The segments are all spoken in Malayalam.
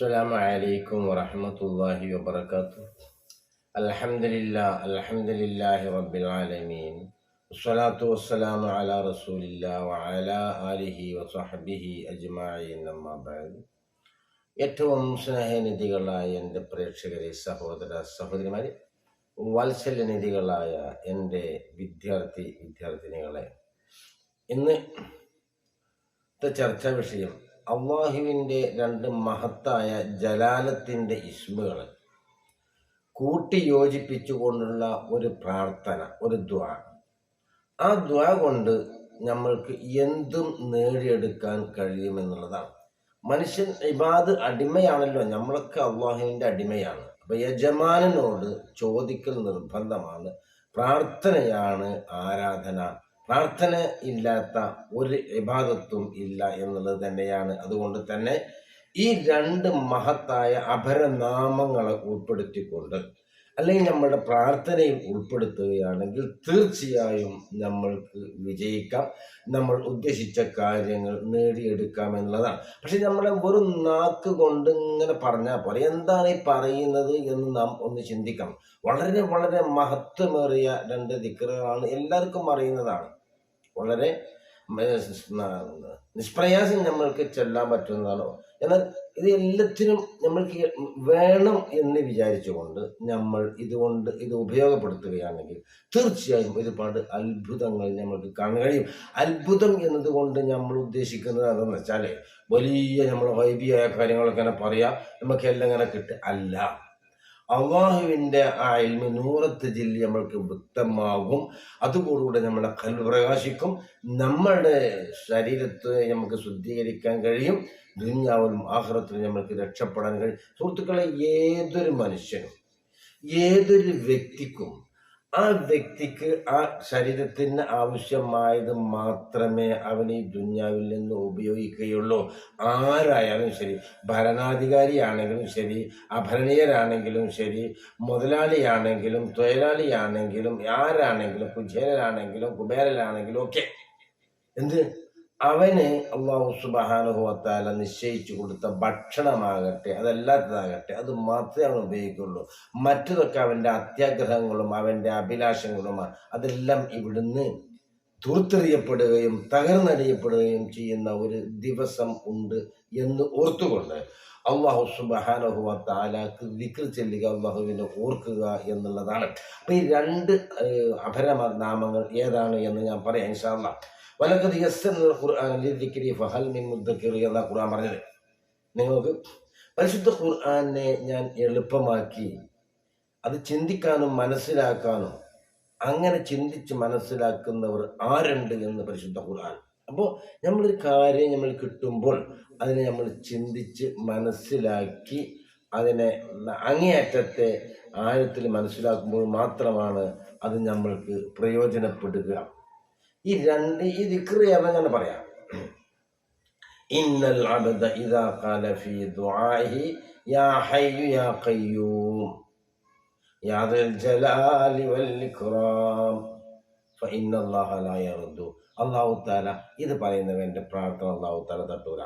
السلام عليكم ورحمة الله وبركاته الحمد لله الحمد لله رب العالمين والصلاة والسلام على رسول الله وعلى آله وصحبه أجمعين أما بعد ഏറ്റവും സ്നേഹനിധികളായ എൻ്റെ പ്രേക്ഷകരെ സഹോദര സഹോദരിമാരെ വാത്സല്യനിധികളായ എൻ്റെ വിദ്യാർത്ഥി വിദ്യാർത്ഥിനികളെ ഇന്ന് ചർച്ചാ വിഷയം അള്ളാഹുവിന്റെ രണ്ട് മഹത്തായ ജലാലത്തിന്റെ ഇസ്മുകൾ കൂട്ടിയോജിപ്പിച്ചുകൊണ്ടുള്ള ഒരു പ്രാർത്ഥന ഒരു ദ്വാ. ആ ദ്വാ കൊണ്ട് നമ്മൾക്ക് എന്തും നേടിയെടുക്കാൻ കഴിയുമെന്നുള്ളതാണ്. മനുഷ്യൻ ഇബാദ് അടിമയാണല്ലോ നമ്മളൊക്കെ അള്ളാഹുവിന്റെ അടിമയാണ്. അപ്പൊ യജമാനനോട് ചോദിക്കൽ നിർബന്ധമാണ് പ്രാർത്ഥനയാണ് ആരാധന. പ്രാർത്ഥന ഇല്ലാത്ത ഒരു വിഭാഗത്വം ഇല്ല എന്നുള്ളത് തന്നെയാണ്. അതുകൊണ്ട് തന്നെ ഈ രണ്ട് മഹത്തായ അപരനാമങ്ങളെ ഉൾപ്പെടുത്തിക്കൊണ്ട് അല്ലെങ്കിൽ നമ്മുടെ പ്രാർത്ഥനയും ഉൾപ്പെടുത്തുകയാണെങ്കിൽ തീർച്ചയായും നമ്മൾക്ക് വിജയിക്കാം. നമ്മൾ ഉദ്ദേശിച്ച കാര്യങ്ങൾ നേടിയെടുക്കാം എന്നുള്ളതാണ്. പക്ഷെ നമ്മളെ വെറും നാക്ക് കൊണ്ട് ഇങ്ങനെ പറഞ്ഞാൽ പോലെ എന്താണ് ഈ പറയുന്നത് എന്ന് നാം ഒന്ന് ചിന്തിക്കണം. വളരെ വളരെ മഹത്വമേറിയ രണ്ട് ദിക്കറുകളാണ് എല്ലാവർക്കും അറിയുന്നതാണ്. വളരെ നിഷ്പ്രയാസം നമ്മൾക്ക് ചെല്ലാൻ പറ്റുന്നതാണോ? എന്നാൽ ഇത് എല്ലാത്തിനും നമ്മൾക്ക് വേണം എന്ന് വിചാരിച്ചുകൊണ്ട് നമ്മൾ ഇതുകൊണ്ട് ഇത് ഉപയോഗപ്പെടുത്തുകയാണെങ്കിൽ തീർച്ചയായും ഒരുപാട് അത്ഭുതങ്ങൾ നമ്മൾക്ക് കാണാൻ കഴിയും. അത്ഭുതം എന്നതുകൊണ്ട് നമ്മൾ ഉദ്ദേശിക്കുന്നത് അതെന്ന് വെച്ചാൽ വലിയ നമ്മൾ വൈബിയായ കാര്യങ്ങളൊക്കെ ഇങ്ങനെ പറയാം. നമുക്ക് എല്ലാം ഇങ്ങനെ കിട്ടുക അല്ല. അള്ളാഹുവിന്റെ ആ ഇൽമ നൂറത്ത് ജില്ലി നമ്മൾക്ക് വൃത്തമാകും. അതുകൂടുകൂടെ നമ്മുടെ കല്ല് പ്രകാശിക്കും. നമ്മുടെ ശരീരത്തെ നമുക്ക് ശുദ്ധീകരിക്കാൻ കഴിയും. ദുന്യാവിലും ആഹ്റത്തിലും നമ്മൾക്ക് രക്ഷപ്പെടാൻ കഴിയും. സുഹൃത്തുക്കളെ ഏതൊരു മനുഷ്യനും ഏതൊരു വ്യക്തിക്കും ആ വ്യക്തിക്ക് ആ ശരീരത്തിന് ആവശ്യമായത് മാത്രമേ അവൻ ഈ ദുന്യാവിൽ നിന്ന് ഉപയോഗിക്കുകയുള്ളൂ. ആരായാലും ശരി ഭരണാധികാരിയാണെങ്കിലും ശരി അഭരണീയരാണെങ്കിലും ശരി മുതലാളിയാണെങ്കിലും തൊഴിലാളിയാണെങ്കിലും ആരാണെങ്കിലും കുചേരനാണെങ്കിലും കുബേരനാണെങ്കിലും ഒക്കെ. എന്ത്? അവന് അള്ളാഹു സുബാനുഭവത്താല നിശ്ചയിച്ചു കൊടുത്ത ഭക്ഷണമാകട്ടെ അതല്ലാത്തതാകട്ടെ അത് മാത്രമേ അവൻ ഉപയോഗിക്കുള്ളൂ. മറ്റതൊക്കെ അവന്റെ അത്യാഗ്രഹങ്ങളും അവന്റെ അഭിലാഷങ്ങളുമാണ്. അതെല്ലാം ഇവിടുന്ന് തൂർത്തെറിയപ്പെടുകയും തകർന്നടിയപ്പെടുകയും ചെയ്യുന്ന ഒരു ദിവസം ഉണ്ട് എന്ന് ഓർത്തുകൊണ്ട് അള്ളാഹു സുബാനഹുവ താലാക്ക് ചെല്ലുക അള്ളാഹുവിനെ ഓർക്കുക എന്നുള്ളതാണ്. അപ്പം ഈ രണ്ട് അപരനാമങ്ങൾ ഏതാണ് എന്ന് ഞാൻ പറയാം ഇൻഷാല്ല വലക്കത് ഖുർആൻ ഫഹൽ മിൻ ഖുർആൻ പറഞ്ഞത്. നിങ്ങൾക്ക് പരിശുദ്ധ ഖുർആനെ ഞാൻ എളുപ്പമാക്കി അത് ചിന്തിക്കാനും മനസ്സിലാക്കാനും അങ്ങനെ ചിന്തിച്ച് മനസ്സിലാക്കുന്നവർ ആരുണ്ട് എന്ന് പരിശുദ്ധ ഖുർആൻ. അപ്പോൾ നമ്മളൊരു കാര്യം നമ്മൾ കിട്ടുമ്പോൾ അതിനെ നമ്മൾ ചിന്തിച്ച് മനസ്സിലാക്കി അതിനെ അങ്ങേയറ്റത്തെ ആഴത്തിൽ മനസ്സിലാക്കുമ്പോൾ മാത്രമാണ് അത് നമ്മൾക്ക് പ്രയോജനപ്പെടുക. ഈ രണ്ട് ഈ ദിക്റ് അങ്ങനെ പറയാം. ഇന്നൽ അബദ ഇദാ ഖാല ഫീ ദുആഇഹി യാ ഹയ്യു യാ ഖയ്യൂം. യാ ദൽ ജലാലി വൽ ഇക്റാം ഫഇന്ന ലാ യർദു. അല്ലാഹു തആല ഇത് പറയുന്നവന്റെ പ്രാർത്ഥന അല്ലാഹു തആല തട്ടൂല.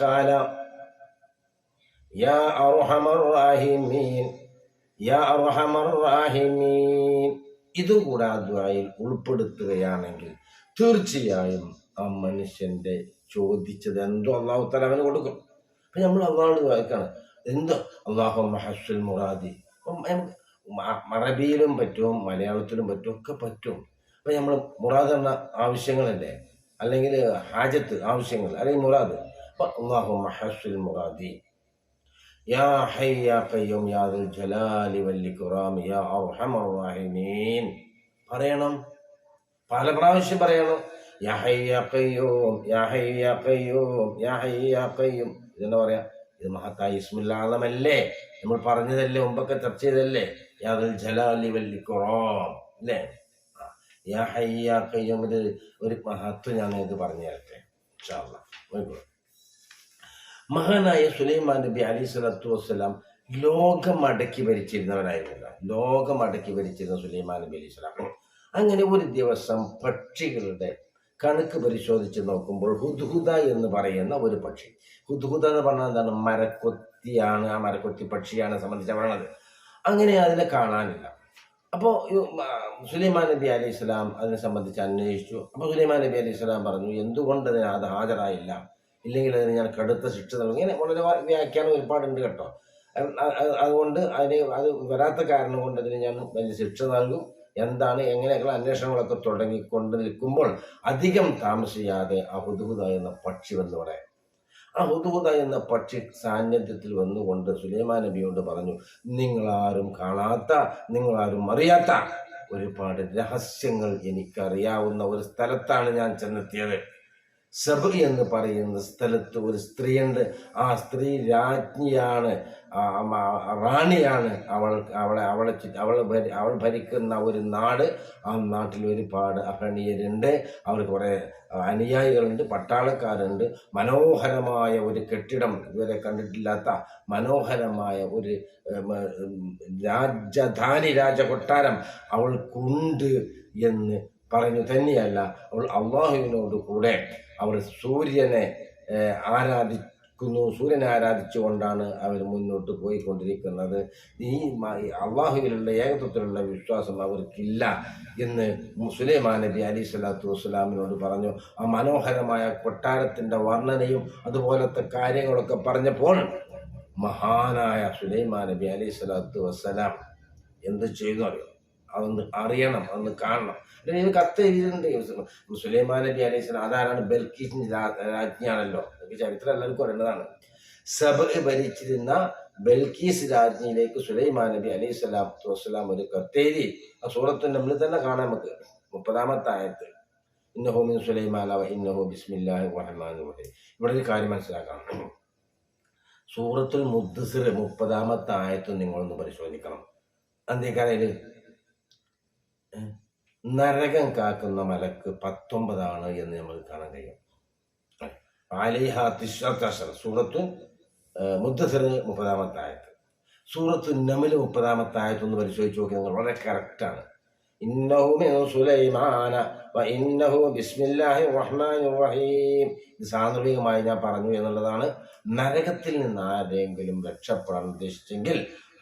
ഖാല യാ അർഹമർ റാഹിമീൻ യാ അർഹമർ റാഹിമീൻ. ഇതും കൂടെ ആ ഉൾപ്പെടുത്തുകയാണെങ്കിൽ തീർച്ചയായും ആ മനുഷ്യന്റെ ചോദിച്ചത് എന്തോ അള്ളാഹു തല അവന് കൊടുക്കും. അപ്പൊ നമ്മൾ അള്ളാഹു വായിക്കാണ് എന്തോ അള്ളാഹു മഹസുൽ മുറാദി? അറബിയിലും പറ്റും മലയാളത്തിലും പറ്റും ഒക്കെ പറ്റും. അപ്പൊ നമ്മൾ മുറാദ് എന്ന ആവശ്യങ്ങളല്ലേ? അല്ലെങ്കിൽ ഹാജത്ത് ആവശ്യങ്ങൾ അല്ലെങ്കിൽ മുറാദ്. അപ്പൊ അള്ളാഹു മഹസുൽ മുറാദി. യാ حي يا قيوم يا ദുൽ الجلال വൽ يا യാ الراحمين പറയണം. പല പ്രാവശ്യം പറയണം. യാ ഹൈ യാ ഖയ്യൂം യാ ഹൈ യാ ഖയ്യൂം യാ ഹൈ യാ ഖയ്യൂം. ഇതെന്താ പറയാ? ഇത് മഹത്തായ ഇസ്മുല്ലാളമല്ലേ നമ്മൾ പറഞ്ഞതല്ലേ മുമ്പൊക്കെ ചർച്ച ചെയ്തല്ലേ യാ ദുൽ ജലാലി വല്ലി ഇക്റാം അല്ലേ? യാ ഹൈ യാ ഖയ്യൂം. ഇത് ഒരു മഹത്വം ഞാൻ ഇത് പറഞ്ഞു തരട്ടെ. ഇൻഷാ നോക്കൂ മഹാനായ സുലൈമാൻ നബി അലി സ്വലത്തു വസ്സലാം ലോകം അടക്കി ഭരിച്ചിരുന്നവരായിരുന്നില്ല ലോകം അടക്കി ഭരിച്ചിരുന്ന സുലൈമാൻ നബി അലി സ്വലാം. അങ്ങനെ ഒരു ദിവസം പക്ഷികളുടെ കണക്ക് പരിശോധിച്ച് നോക്കുമ്പോൾ ഹുദ്ഹുദ എന്ന് പറയുന്ന ഒരു പക്ഷി. ഹുദ്ഹുദ എന്ന് പറഞ്ഞാൽ എന്താണ്? മരക്കൊത്തിയാണ്. ആ മരക്കൊത്തി പക്ഷിയാണ് സംബന്ധിച്ച് പറയണത് അങ്ങനെ അതിനെ കാണാനില്ല. അപ്പോൾ സുലൈമാൻ നബി അലി ഇസ്ലാം അതിനെ സംബന്ധിച്ച് അന്വേഷിച്ചു. അപ്പോൾ സുലൈമാൻ നബി അലി ഇസ്ലാം പറഞ്ഞു എന്തുകൊണ്ട് അതിന് അത് ഹാജരായില്ല? ഇല്ലെങ്കിൽ അതിന് ഞാൻ കടുത്ത ശിക്ഷ നൽകും. ഇങ്ങനെ വളരെ വ്യാ- വ്യാഖ്യാനം ഒരുപാടുണ്ട് കേട്ടോ. അത് അത് അതുകൊണ്ട് അതിന് അത് വരാത്ത കാരണം കൊണ്ട് അതിന് ഞാൻ വലിയ ശിക്ഷ നൽകും. എന്താണ് എങ്ങനെയൊക്കെയുള്ള അന്വേഷണങ്ങളൊക്കെ തുടങ്ങിക്കൊണ്ട് നിൽക്കുമ്പോൾ അധികം താമസിയാതെ ആ ഹുദുഹുദ എന്ന പക്ഷി വന്നവിടെ ആ ഹുദുഹുദ എന്ന പക്ഷി സാന്നിധ്യത്തിൽ വന്നുകൊണ്ട് സുലൈമാൻ നബിയോട് പറഞ്ഞു നിങ്ങളാരും കാണാത്ത നിങ്ങളാരും അറിയാത്ത ഒരുപാട് രഹസ്യങ്ങൾ എനിക്കറിയാവുന്ന ഒരു സ്ഥലത്താണ് ഞാൻ ചെന്നെത്തിയത്. സബ് എന്ന് പറയുന്ന സ്ഥലത്ത് ഒരു സ്ത്രീയുണ്ട്. ആ സ്ത്രീ രാജ്ഞിയാണ്. റാണിയാണ് അവൾ അവളെ അവളെ അവൾ അവൾ ഭരിക്കുന്ന ഒരു നാട്. ആ നാട്ടിൽ ഒരുപാട് അഹണീയരുണ്ട്. അവർ കുറേ അനുയായികളുണ്ട് പട്ടാളക്കാരുണ്ട്. മനോഹരമായ ഒരു കെട്ടിടം ഇതുവരെ കണ്ടിട്ടില്ലാത്ത മനോഹരമായ ഒരു രാജധാനി രാജകൊട്ടാരം അവൾക്കുണ്ട് എന്ന് പറഞ്ഞു. തന്നെയല്ല അവൾ അള്ളാഹുവിനോട് കൂടെ അവൾ സൂര്യനെ ആരാധിക്കുന്നു സൂര്യനെ ആരാധിച്ചുകൊണ്ടാണ് അവർ മുന്നോട്ട് പോയിക്കൊണ്ടിരിക്കുന്നത്. ഈ അള്ളാഹുവിലുള്ള ഏകത്വത്തിലുള്ള വിശ്വാസം അവർക്കില്ല എന്ന് സുലൈമാൻ നബി അലി സ്വലാത്തു വസ്സലാമിനോട് പറഞ്ഞു. ആ മനോഹരമായ കൊട്ടാരത്തിന്റെ വർണനയും അതുപോലത്തെ കാര്യങ്ങളൊക്കെ പറഞ്ഞപ്പോൾ മഹാനായ സുലൈമാൻ നബി അലി സ്വലാത്തു വസ്സലാം എന്ത് ചെയ്തു അറിയോ? അതൊന്ന് അറിയണം അതൊന്ന് കാണണം. അല്ലെങ്കിൽ ഇത് കത്ത് എഴുതിയിട്ടുണ്ട്. സുലൈമാൻ നബി അലൈഹി സ്വലാം അതാരാണ്? ബൽക്കീസിന്റെ രാ- രാജ്ഞിയാണല്ലോ. ചരിത്രം എല്ലാവർക്കും അറിയേണ്ടതാണ്. സബ് ഭരിച്ചിരുന്ന ബൽക്കീസ് രാജ്ഞിയിലേക്ക് സുലൈമാൻ നബി അലൈഹി സ്വലാത്തു വസ്സലാം ഒരു കത്തേരി ആ സൂറത്ത് നമ്മൾ തന്നെ കാണാം നമുക്ക്. മുപ്പതാമത്തെ ആയത്ത്. ഇന്നഹോ മിൻ സുലൈമാൻ ഇന്നഹു ബിസ്മില്ലാഹി റഹ്മാൻ റഹീം. ഇവിടെ ഒരു കാര്യം മനസ്സിലാക്കണം. സൂറത്തുൽ മുദ്സിർ മുപ്പതാമത്തെ ആയത്ത് നിങ്ങളൊന്ന് പരിശോധിക്കണം. അന്തേക്കാരയിൽ നരകം കാക്കുന്ന മലക്ക് പത്തൊമ്പതാണ് എന്ന് നമുക്ക് കാണാൻ കഴിയും. ആലിഹ തിശ്വത്തഷർ സൂറത്തു മുദ്ദസിർ മുപ്പതാമത്തെ ആയത്ത്. സൂറത്തു നമിൽ മുപ്പതാമത്തെ ആയത്ത് ഒന്ന് പരിശോധിച്ച് നോക്കി നിങ്ങൾ വളരെ കറക്റ്റാണ് ഇന്നഹു ബിസ്മില്ലാഹി റഹ്മാനി റഹീം. സാന്ദർഭികമായി ഞാൻ പറഞ്ഞു എന്നുള്ളതാണ് നരകത്തിൽ നിന്ന് ആരെങ്കിലും രക്ഷപ്പെടാൻ ഉദ്ദേശിച്ചെങ്കിൽ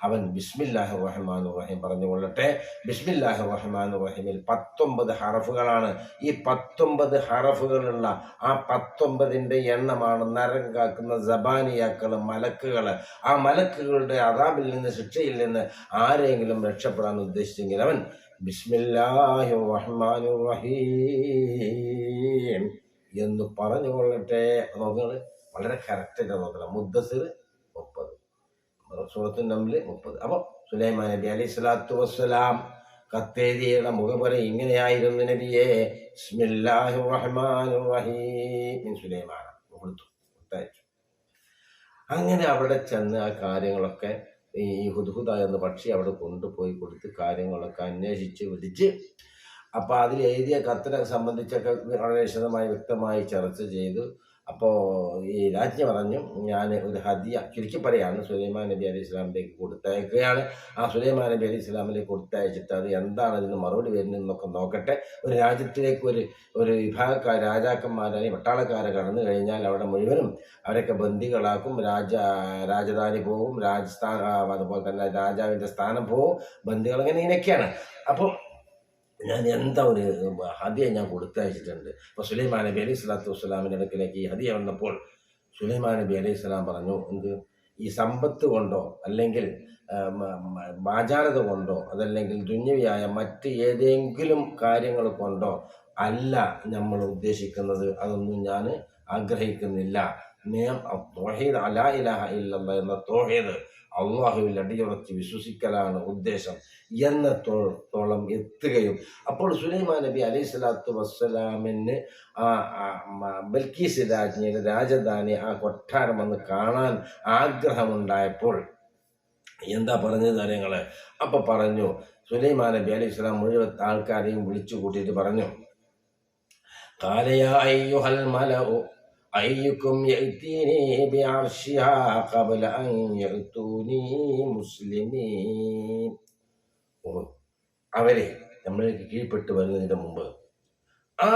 അവൻ ബിസ്മില്ലാഹ് റഹ്മാൻ റഹീം പറഞ്ഞുകൊള്ളട്ടെ. ബിസ്മില്ലാഹ് റഹ്മാൻ റഹീമിൽ പത്തൊമ്പത് ഹറഫുകളാണ്. ഈ പത്തൊമ്പത് ഹറഫുകളുള്ള ആ പത്തൊമ്പതിന്റെ എണ്ണമാണ് നരം കാക്കുന്ന ജബാനിയാക്കൾ മലക്കുകൾ ആ മലക്കുകളുടെ അതാബിൽ നിന്ന് ശിക്ഷയിൽ നിന്ന് ആരെങ്കിലും രക്ഷപ്പെടാൻ ഉദ്ദേശിച്ചെങ്കിൽ അവൻ ബിസ്മില്ലാഹി റഹ്മാൻ റഹീം എന്ന് പറഞ്ഞുകൊള്ളട്ടെ നോക്കുന്നത് വളരെ കറക്റ്റായിട്ട് നോക്കണം. മുദ്ദസിർ സൂറത്തു നമ്പിൽ മുപ്പത്. അപ്പോൾ സുലൈമാൻ നബി അലൈഹി സ്വലാത്തു വസ്സലാം കത്തേരിയുടെ മുഖപുര ഇങ്ങനെയായിരുന്നു നബിയെ. റഹീം മിൻ സുലൈമാൻ കൊടുത്തു. അങ്ങനെ അവിടെ ചെന്ന് ആ കാര്യങ്ങളൊക്കെ ഈ ഹുദ്ഹുദ എന്ന പക്ഷി അവിടെ കൊണ്ടുപോയി കൊടുത്ത് കാര്യങ്ങളൊക്കെ അന്വേഷിച്ച് വിളിച്ച് അപ്പോൾ അതിൽ എഴുതിയ കത്തിനെ സംബന്ധിച്ചൊക്കെ വളരെ വിശദമായി വ്യക്തമായി ചർച്ച ചെയ്തു. അപ്പോൾ ഈ രാജ്ഞി പറഞ്ഞു ഞാൻ ഒരു ഹദിയ ചുരുക്കി പറയാണ്. സുലൈമാൻ നബി അലി ഇസ്ലാമിലേക്ക് കൊടുത്തയക്കുകയാണ്. ആ സുലൈമാൻ നബി അലി ഇസ്ലാമിലേക്ക് കൊടുത്തയച്ചിട്ട് അത് എന്താണ് അതിന് മറുപടി വരുന്നതെന്നൊക്കെ നോക്കട്ടെ. ഒരു രാജ്യത്തിലേക്ക് ഒരു ഒരു വിഭാഗക്കാർ രാജാക്കന്മാർ അല്ലെങ്കിൽ പട്ടാളക്കാരെ കടന്നു കഴിഞ്ഞാൽ അവിടെ മുഴുവനും അവരൊക്കെ ബന്ദികളാക്കും. രാജ രാജധാനി പോകും രാജസ്ഥാൻ അതുപോലെ തന്നെ രാജാവിന്റെ സ്ഥാനം പോവും. ബന്ദികൾ അങ്ങനെ ഇങ്ങനെയൊക്കെയാണ്. അപ്പോൾ ഞാൻ എന്താ ഒരു ഹദിയ ഞാൻ കൊടുത്തയച്ചിട്ടുണ്ട്. അപ്പോൾ സുലൈമാൻ നബി അലൈഹി സ്വലാത്തു വസ്സലാമിന്റെ അടുക്കിലേക്ക് ഈ ഹദിയ വന്നപ്പോൾ സുലൈമാൻ നബി അലൈഹി സ്വലാം പറഞ്ഞു എന്ത്? ഈ സമ്പത്ത് കൊണ്ടോ അല്ലെങ്കിൽ വാചാലത കൊണ്ടോ അതല്ലെങ്കിൽ ദുന്യവിയായ മറ്റ് ഏതെങ്കിലും കാര്യങ്ങൾ കൊണ്ടോ അല്ല നമ്മൾ ഉദ്ദേശിക്കുന്നത്. അതൊന്നും ഞാൻ ആഗ്രഹിക്കുന്നില്ല. നിയം അലാ ഇലാഹ ഇല്ലല്ല എന്ന തോഹീദ് അള്ളാഹുവിൽ അടിയുറച്ച് വിശ്വസിക്കലാണ് ഉദ്ദേശം എന്നത്തോളം എത്തുകയും. അപ്പോൾ സുലൈമാൻ നബി അലൈഹി സ്വലാത്തു വസ്സലാമിന് ആ ബൽക്കീസ് രാജ്ഞിയുടെ രാജധാനി ആ കൊട്ടാരം ഒന്ന് കാണാൻ ആഗ്രഹമുണ്ടായപ്പോൾ എന്താ പറഞ്ഞത് കാര്യങ്ങളെ? അപ്പൊ പറഞ്ഞു സുലൈമാൻ നബി അലൈഹി സ്വലാം മുഴുവൻ ആൾക്കാരെയും വിളിച്ചു കൂട്ടിയിട്ട് പറഞ്ഞു കാലയാ أيكم يأتيني بعرشها قبل أن يأتوني مسلمين ഓ, അവരെ നമ്മൾക്ക് കീഴ്പ്പെട്ട് വരുന്നതിന് മുമ്പ് ആ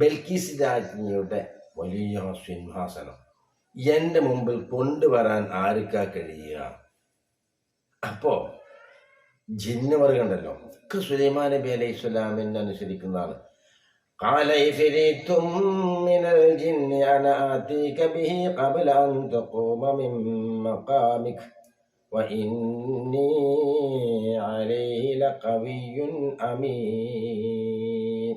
ബൽക്കീസ് രാജ്ഞിയുടെ വലിയ സിംഹാസനം എൻ്റെ മുമ്പിൽ കൊണ്ടുവരാൻ ആർക്കാ കഴിയുക അപ്പോ ജിന്ന് പറയുന്നുണ്ടല്ലോ ഒക്കെ സുലൈമാൻ നബി അലൈഹി സ്വലാമിനെ അനുസരിക്കുന്നതാണ് قال عفريت من الجن أنا آتيك به قبل أن تقوم من مقامك وإني عليه لقوي أمين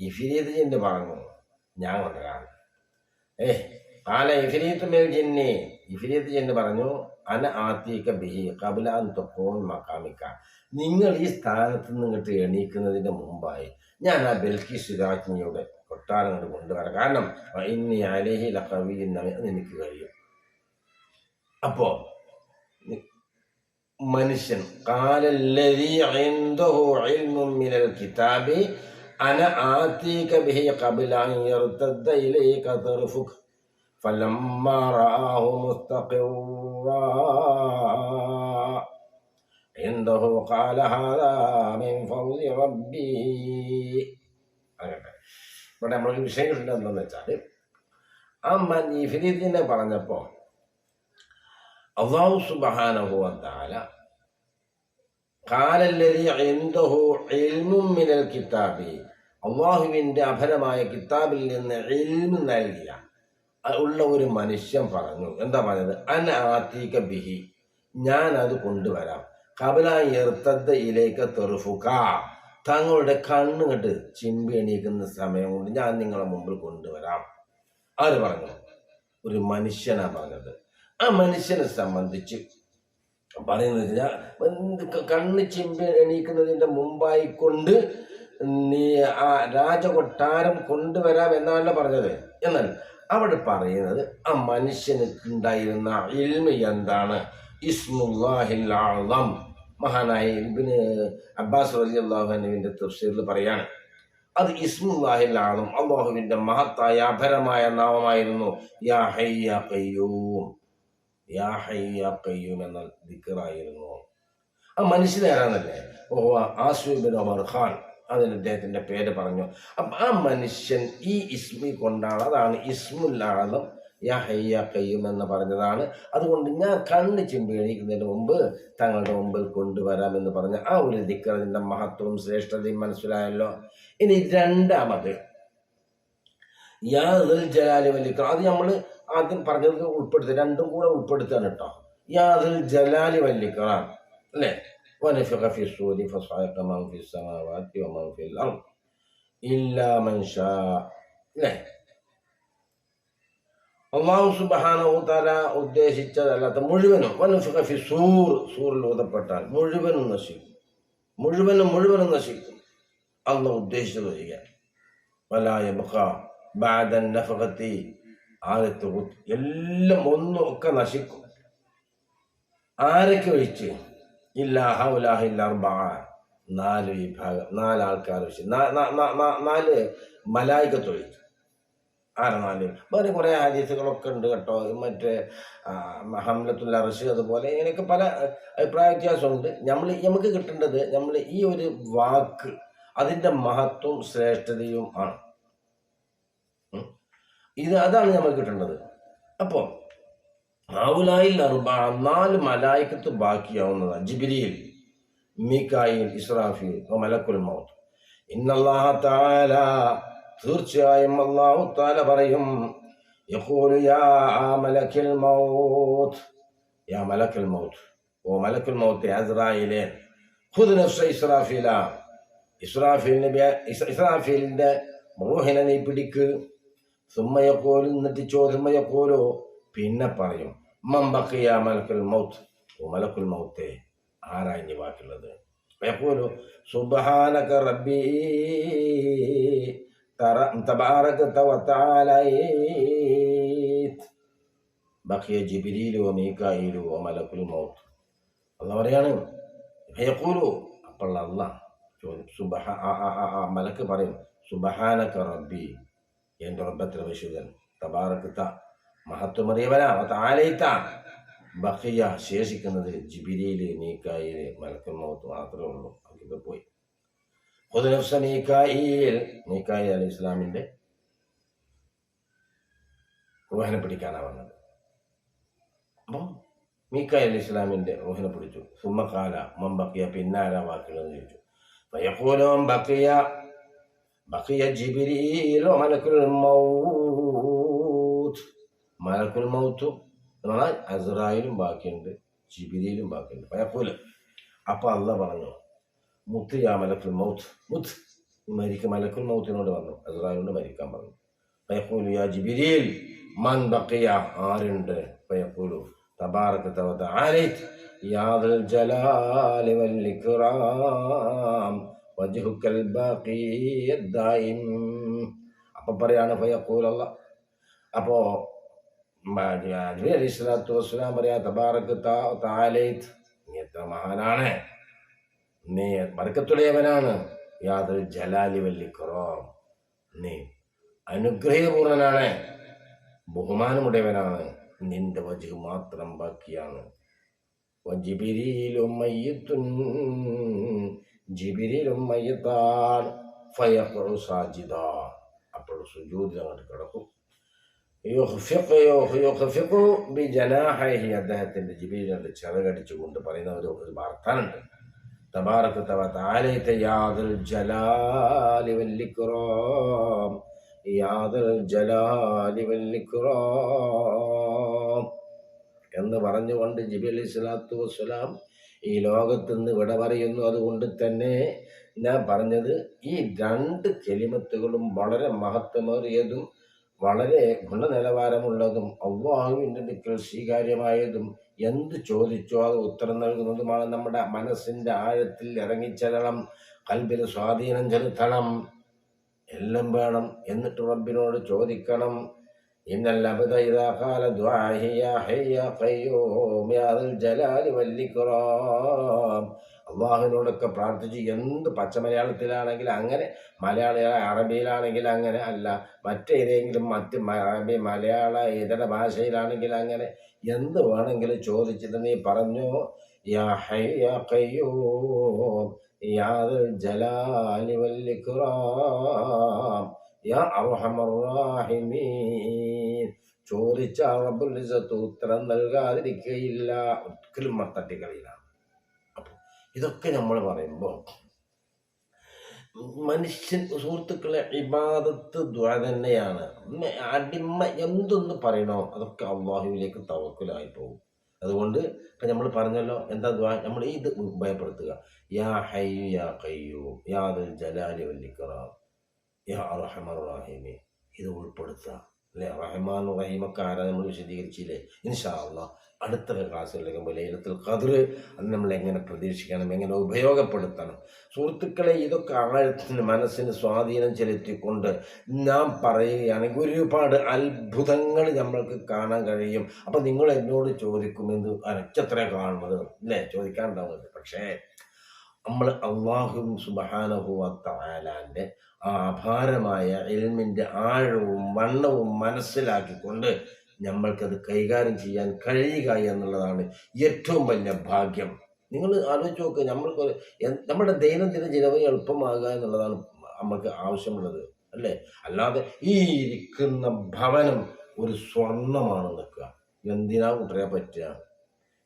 ഇഫിരീത്ത് ജിന്ന് പറഞ്ഞു ഞാൻ കൊണ്ടുവരാം ഏ കാല ഇഫിരീത്ത് മേൽ ജിന്നെ ഇഫിരീത്ത് ജിന്ന് പറഞ്ഞു അന ആത്തിക ബിഹി കബിലാൻ തൊക്കോൻ മക്കാമിക്ക നിങ്ങൾ ഈ സ്ഥാനത്ത് നിന്നിട്ട് എണീക്കുന്നതിന്റെ മുമ്പായി ഞാൻ ആ ബെൽക്കി സുരാജ്ഞിയുടെ കൊട്ടാരം കൊണ്ട് കൊണ്ടുവരാം. കാരണം ഇനി അലേഹി ലഖവി എനിക്ക് കഴിയും. അപ്പോ മനുഷ്യൻ കിതാബി അന ആത്തീക ബിഹി കബിലാൻ ഇലൈക തർഫുക് فلما رآه مستقرا عنده قال هذا من فضل ربي അങ്ങനെ ഇവിടെ നമ്മളൊരു വിഷയം കിട്ടുന്നത് എന്താണെന്ന് വെച്ചാൽ ആ മൻ ഇഫിരീത്തിനെ പറഞ്ഞപ്പോൾ അള്ളാഹു സുബഹാനഹു വതാല കാലല്ലതി എന്തഹു ഇൽമും മിനൽ കിതാബി അള്ളാഹുവിൻ്റെ അഫലമായ കിതാബിൽ നിന്ന് ഇൽമു നൽകിയ അ- ഉള്ള ഒരു മനുഷ്യൻ പറഞ്ഞു. എന്താ പറഞ്ഞത്? അന ആത്തീക ബിഹി. ഞാൻ അത് കൊണ്ടുവരാം. കബല എർത്തദ്ദ ഇലേക്ക് തെറുഫുക. തങ്ങളുടെ കണ്ണുകെട്ട് ചിമ്പി എണീക്കുന്ന സമയം കൊണ്ട് ഞാൻ നിങ്ങളെ മുമ്പിൽ കൊണ്ടുവരാം. ആര് പറഞ്ഞു? ഒരു മനുഷ്യനാ പറഞ്ഞത്. ആ മനുഷ്യനെ സംബന്ധിച്ച് പറയുന്നത് വെച്ചാൽ കണ്ണ് ചിമ്പി എണീക്കുന്നതിന്റെ മുമ്പായി കൊണ്ട് നീ ആ രാജകൊട്ടാരം കൊണ്ടുവരാം എന്നാണല്ലോ പറഞ്ഞത്. എന്നാൽ അവിടെ പറയുന്നത് ആ മനുഷ്യന് ഉണ്ടായിരുന്ന ഇൽമ എന്താണ്? ഇസ്മുല്ലാഹിൽ മഹാനായ ഇബിന് അബ്ബാസ് റലി അള്ളാഹുവിന്റെ തഫ്സീറിൽ പറയാണ് അത് ഇസ്മുല്ലാഹിൽ ആളം അള്ളാഹുവിന്റെ മഹത്തായ അപരമായ നാമമായിരുന്നു. യാ ഹയ്യ കയ്യൂം യാ ഹയ്യ കയ്യൂം എന്ന ദിക്കറായിരുന്നു ആ മനുഷ്യൻ ആരാന്നല്ലേ? ഓ ആസുബിൻ ഒമർ ഖാൻ. അതിന് അദ്ദേഹത്തിന്റെ പേര് പറഞ്ഞു. അപ്പം ആ മനുഷ്യൻ ഈ ഇസ്മി കൊണ്ടാണ് അതാണ് ഇസ്മുല്ലാളം യഹയ്യ ഹയ്യ കയ്യും എന്ന് പറഞ്ഞതാണ്. അതുകൊണ്ട് ഞാൻ കണ്ണ് ചിമ്പി എണീക്കുന്നതിന് മുമ്പ് തങ്ങളുടെ മുമ്പിൽ കൊണ്ടുവരാമെന്ന് പറഞ്ഞ ആ ഒരു ദിക്കറിന്റെ മഹത്വവും ശ്രേഷ്ഠതയും മനസ്സിലായല്ലോ. ഇനി രണ്ടാമത് യാ ജലാലി വലിക്ക അത് നമ്മൾ ആദ്യം പറഞ്ഞത് ഉൾപ്പെടുത്തി രണ്ടും കൂടെ ഉൾപ്പെടുത്താണ് കേട്ടോ. യാ ജലാലി വലിക്കളാൻ അല്ലേ? ونفخ في الصور فصعق من في السماوات ومن في الأرض إلا من شاء അല്ലേ അള്ളാഹു സുബഹാനഹു താല ഉദ്ദേശിച്ചതല്ലാത്ത മുഴുവനും വനഫിഖ ഫി സൂർ സൂറിൽ ഊതപ്പെട്ടാൽ മുഴുവനും നശിക്കും മുഴുവനും മുഴുവനും നശിക്കും അള്ള ഉദ്ദേശിച്ചത് ചെയ്യാൻ വലായ ബാദൻ നഫകത്തി ആദ്യത്തെ ഊത്ത് എല്ലാം ഒന്നും ഒക്കെ നശിക്കും ആരൊക്കെ ഒഴിച്ച് നാല് വിഭാഗം നാല് ആൾക്കാർ നാല് മലായികത്തൊഴിച്ച് ആറ് നാല് വേറെ കുറേ ഹദീസുകളൊക്കെ ഉണ്ട് കേട്ടോ. മറ്റേ ഹംലത്തുൽ അർഷ് അതുപോലെ ഇങ്ങനെയൊക്കെ പല അഭിപ്രായ വ്യത്യാസമുണ്ട്. നമ്മൾ നമുക്ക് കിട്ടേണ്ടത് നമ്മൾ ഈ ഒരു വാക്ക് അതിന്റെ മഹത്വം ശ്രേഷ്ഠതയും ആണ്. ഇത് അതാണ് നമുക്ക് കിട്ടേണ്ടത്. അപ്പോൾ ഹൗലായിൽ അറുബ നാല് മലായിക്കത്ത് ബാക്കിയാവുന്നതാണ് ജിബിരിയിൽ മീക്കായിൽ ഇസ്രാഫിൽ ഓ മലക്കുൽ മൗത്ത് ഇന്നല്ലാഹ തആല തീർച്ചയായും അള്ളാഹു താല പറയും മലക്കൽ മൗത്ത് യാ മൗത്ത് മൗത്ത് ഖുദ് നഫ്സ നീ പിടിക്ക്. സുമ്മയക്കോലു എന്നിട്ട് ചോദ്യമയക്കോലോ പിന്നെ പറയും മമ്പക്കിയ മലക്കുൽ മൗത്ത് ഓ മലക്കുൽ മൗത്തെ ആരാ ഇനി ബാക്കിയുള്ളത് يقول سبحانك ربي ترى تباركت وتعاليت بقي جبريل وميكائيل وملك الموت الله പറയാണ് ഫയഖൂലു അപ്പോൾ അള്ളാഹ് ചോദിക്കും സുബഹ ആ ആ ആ ആ മലക്ക് പറയും സുബഹാനക റബ്ബി എൻ്റെ റബ്ബത്ര വിശുദ്ധൻ തബാറക്കത്ത മഹത്വമറിയവനാ താലയിത്ത ബഖിയ ശേഷിക്കുന്നത് ജിബിരിയിൽ മീക്കായിൽ മലക്കുൽ മൗത്ത് മാത്രമേ ഉള്ളൂ. അതൊക്കെ പോയി. ഹുദനഫ്സ മീക്കായിൽ മീക്കായി അലി ഇസ്ലാമിന്റെ റൂഹിനെ പിടിക്കാനാണ് വന്നത്. അപ്പം മീക്കായി അലി ഇസ്ലാമിന്റെ റൂഹിനെ പിടിച്ചു. സുമ്മക്കാല മമ്പക്കിയ പിന്നാര വാക്കുകൾ എന്ന് ചോദിച്ചു. ബക്കിയ ബക്കിയ ജിബിരിയിൽ മലക്കുൽ മൗത്ത് മലക്കുൽ മൗത്തും എന്ന് അസ്രായിലും ബാക്കിയുണ്ട് ജിബിരിയിലും ബാക്കിയുണ്ട്. ഫയഖൂൽ അപ്പോൾ അല്ല പറഞ്ഞു മുത്ത് യാ മലക്കുൽ മൗത്ത് മുത്ത്. മരിക്ക മലക്കുൽ മൗത്തിനോട് പറഞ്ഞു അസ്രായിനോട് മരിക്കാൻ പറഞ്ഞു. പയപ്പൂലു യാ ജിബിരിയിൽ മൻ ബക്കിയ ആരുണ്ട്? പയപ്പൂലു തബാറക വതആലൈത് യാ ദൽ ജലാലി വൽ ഇക്റാം വജ്ഹുക്കൽ ബാഖി ദായിം അപ്പൊ പറയാണ് ഫയഖൂൽ അല്ലാ താലൈത്. നീ എത്ര മഹാനാണ്? നീ ബർക്കത്തുടയവനാണ് യാതൊരു ജലാലി വല്ലിക്കുറോം നീ അനുഗ്രഹപൂർണനാണ്. ബഹുമാനമുടയവനാണ്. നിന്റെ വജു മാത്രം ബാക്കിയാണ്. ജിബിരിയിലും മയ്യത്തുൻ അപ്പോൾ സുജൂദിൽ അങ്ങോട്ട് കിടക്കും. യുഹ്ഫിഖു ബി ജനാഹി അദ്ദേഹത്തിന്റെ ജിബീലിന്റെ ചിറകടിച്ചുകൊണ്ട് പറയുന്ന ഒരു ഒരു വാർത്താനുണ്ട്. തബാറത്ത് യാദുൽ ജലാലി വല്ലിക്കുറോം യാദുൽ ജലാലി വല്ലിക്കുറോം എന്ന് പറഞ്ഞുകൊണ്ട് ജിബി അലി സ്വലാത്തു വസ്സലാം ഈ ലോകത്തുനിന്ന് വിട പറയുന്നു. അതുകൊണ്ട് തന്നെ ഞാൻ പറഞ്ഞത് ഈ രണ്ട് കെലിമത്തുകളും വളരെ മഹത്വമേറിയതും വളരെ ഗുണനിലവാരമുള്ളതും അള്ളാഹുവിന്റെ അടുക്കൽ സ്വീകാര്യമായതും എന്ത് ചോദിച്ചോ അത് ഉത്തരം നൽകുന്നതുമാണ് നമ്മുടെ മനസ്സിന്റെ ആഴത്തിൽ ഇറങ്ങിച്ചെല്ലണം കൽബിൽ സ്വാധീനം ചെലുത്തണം. എല്ലാം വേണം എന്നിട്ട് റബ്ബിനോട് ചോദിക്കണം. ഇന്നല്ല അള്ളാഹുവിനോടൊക്കെ പ്രാർത്ഥിച്ച് എന്ത് പച്ച മലയാളത്തിലാണെങ്കിൽ അങ്ങനെ മലയാള അറബിയിലാണെങ്കിൽ അങ്ങനെ അല്ല മറ്റേതെങ്കിലും മറ്റ് അറബി മലയാള ഇതര ഭാഷയിലാണെങ്കിൽ അങ്ങനെ എന്ത് വേണമെങ്കിലും ചോദിച്ചിട്ട് നീ പറഞ്ഞു? യാ ഹൈ യാ യാ ജലാലി യാ അർഹമർ ചോദിച്ച ഇസ്സത്ത് ഉത്തരം നൽകാതിരിക്കുകയില്ല ഒരിക്കലും മത്തട്ടിക്കളിയിലാണ് ഇതൊക്കെ നമ്മൾ പറയുമ്പോൾ മനുഷ്യൻ സുഹൃത്തുക്കളെ ഇബാദത്ത് ദ്വ തന്നെയാണ്. അടിമ എന്തൊന്ന് പറയണോ അതൊക്കെ അള്ളാഹുവിലേക്ക് തവക്കലായി പോകും. അതുകൊണ്ട് ഇപ്പം നമ്മൾ പറഞ്ഞല്ലോ എന്താ ദ്വാ നമ്മൾ ഇത് ഉപയോഗപ്പെടുത്തുക യാ ഹയ്യു യാ കയ്യു യാ ജലാലി വല്ലിക്കറാം യാ റഹമർ റാഹിമി ഇത് ഉൾപ്പെടുത്തുക. അല്ലെ? റഹ്മാൻ റഹീമൊക്കെ ആരാ നമ്മൾ വിശദീകരിച്ചില്ലേ? ഇൻഷാ അള്ളാഹ് അടുത്ത ക്ലാസ്സുകളിലേക്ക് ലൈലത്തിൽ ഖദർ അത് നമ്മൾ എങ്ങനെ പ്രതീക്ഷിക്കണം എങ്ങനെ ഉപയോഗപ്പെടുത്തണം? സുഹൃത്തുക്കളെ ഇതൊക്കെ ആഴത്തിന് മനസ്സിന് സ്വാധീനം ചെലുത്തിക്കൊണ്ട് നാം പറയുകയാണെങ്കിൽ ഒരുപാട് അത്ഭുതങ്ങൾ നമ്മൾക്ക് കാണാൻ കഴിയും. അപ്പം നിങ്ങൾ എന്നോട് ചോദിക്കുമെന്ന് അനച്ചത്ര കാണുന്നത്? അല്ലേ ചോദിക്കാനുണ്ടാവുന്നത് പക്ഷേ നമ്മൾ അള്ളാഹു സുബാനഹുവാലാന്റെ ആ അപാരമായ എൽമിന്റെ ആഴവും വണ്ണവും മനസ്സിലാക്കിക്കൊണ്ട് നമ്മൾക്കത് കൈകാര്യം ചെയ്യാൻ കഴിയുക എന്നുള്ളതാണ് ഏറ്റവും വലിയ ഭാഗ്യം. നിങ്ങൾ ആലോചിച്ച് നോക്കുക നമ്മൾക്ക് നമ്മുടെ ദൈനംദിന ചിലവ് എളുപ്പമാകുക എന്നുള്ളതാണ് നമുക്ക് ആവശ്യമുള്ളത് അല്ലേ? അല്ലാതെ ഈ ഇരിക്കുന്ന ഭവനം ഒരു സ്വർണമാണ് നിൽക്കുക. എന്തിനാ കുട്ടരെ പറ്റുക?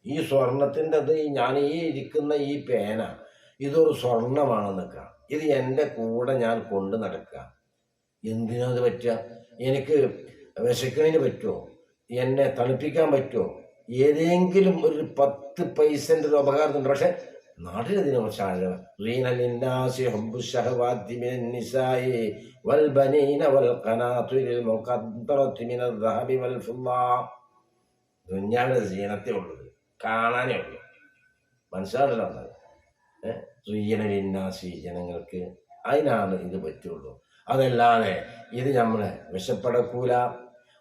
ഈ സ്വർണത്തിന്റെ അത് ഞാൻ ഈ ഇരിക്കുന്ന ഈ പേന ഇതൊരു സ്വർണമാണ് നിൽക്കുക ഇത് എന്റെ കൂടെ ഞാൻ കൊണ്ട് നടക്കുക. എന്തിനാ അത് പറ്റുക? എനിക്ക് വിശക്കണിന് പറ്റുമോ എന്നെ തണുപ്പിക്കാൻ പറ്റുമോ ഏതെങ്കിലും ഒരു പത്ത് പൈസന്റെ ഒരു ഉപകാരത്തുണ്ട് പക്ഷെ നാട്ടിലതിനെ കാണാനേ ഉള്ളൂ. ഏഹ് റീനലിന്നാസി ജനങ്ങൾക്ക് അതിനാണ് ഇത് പറ്റുള്ളൂ. അതല്ലാതെ ഇത് നമ്മൾ വിശപ്പെടക്കൂല.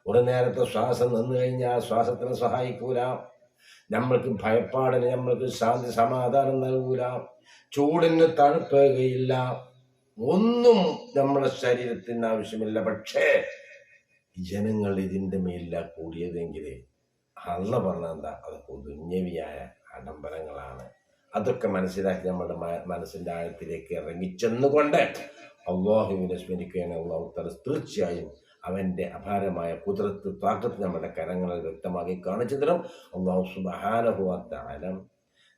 ഒരു നേരത്തെ ശ്വാസം നിന്ന് കഴിഞ്ഞാൽ ശ്വാസത്തിന് സഹായിക്കൂല. നമ്മൾക്ക് ഭയപ്പാടിന് നമ്മൾക്ക് ശാന്തി സമാധാനം നൽകൂല. ചൂടിന് തണുപ്പുകയില്ല ഒന്നും നമ്മുടെ ശരീരത്തിന് ആവശ്യമില്ല. പക്ഷേ ജനങ്ങൾ ഇതിന്റെ മേലില്ല കൂടിയതെങ്കിൽ അള്ള പറഞ്ഞ എന്താ? അത് ദുന്യവിയായ ആഡംബരങ്ങളാണ് അതൊക്കെ മനസ്സിലാക്കി നമ്മുടെ മനസ്സിന്റെ ആഴത്തിലേക്ക് ഇറങ്ങിച്ചെന്നുകൊണ്ട് അള്ളാഹുവിനെ സ്മരിക്കുകയാണ് അള്ളാഹു തല തീർച്ചയായും അവന്റെ അപാരമായ കുതിരത്ത് താക്കത്ത് നമ്മുടെ കരങ്ങളിൽ വ്യക്തമാക്കി കാണിച്ചു തരും. അള്ളാഹു സുബഹാനഹുവാത്താലം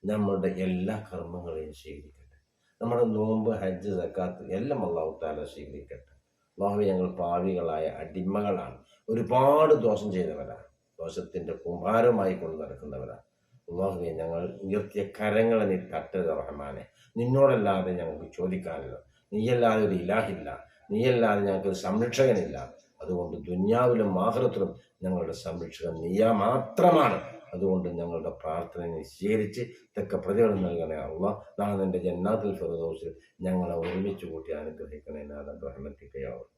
നമ്മളുടെ എല്ലാ കർമ്മങ്ങളെയും സ്വീകരിക്കട്ടെ. നമ്മുടെ നോമ്പ് ഹജ്ജ് സക്കാത്ത് എല്ലാം അള്ളാഹു താല സ്വീകരിക്കട്ടെ. അള്ളാഹു ഞങ്ങൾ പാവികളായ അടിമകളാണ്. ഒരുപാട് ദോഷം ചെയ്തവരാണ്. ദോഷത്തിന്റെ കുമാരമായി കൊണ്ട് നടക്കുന്നവരാണ്. അള്ളാഹുവെ ഞങ്ങൾ ഉയർത്തിയ കരങ്ങളെ നീ തട്ടരുത് റഹ്മാനെ. നിന്നോടല്ലാതെ ഞങ്ങൾക്ക് ചോദിക്കാനില്ല. നീയല്ലാതെ ഒരു ഇലാഹില്ല. നീയല്ലാതെ ഞങ്ങൾക്ക് ഒരു സംരക്ഷകനില്ല. അതുകൊണ്ട് ദുന്യാവിലും മാഹൃത്തിലും ഞങ്ങളുടെ സംരക്ഷകൻ നീയാ മാത്രമാണ്. അതുകൊണ്ട് ഞങ്ങളുടെ പ്രാർത്ഥന നീ സ്വീകരിച്ച് തക്ക പ്രതിഫലം നൽകണേ അള്ള നാളെ നിന്റെ ജന്നാത്തിൽ ഫിറദോസിൽ ഞങ്ങളെ ഒരുമിച്ച് കൂട്ടി അനുഗ്രഹിക്കണേ നാഥൻ റഹ്മത്തിക്കയാവും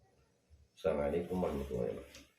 അസ്സാം വലൈക്കും വർഹമത്തുള്ളാഹി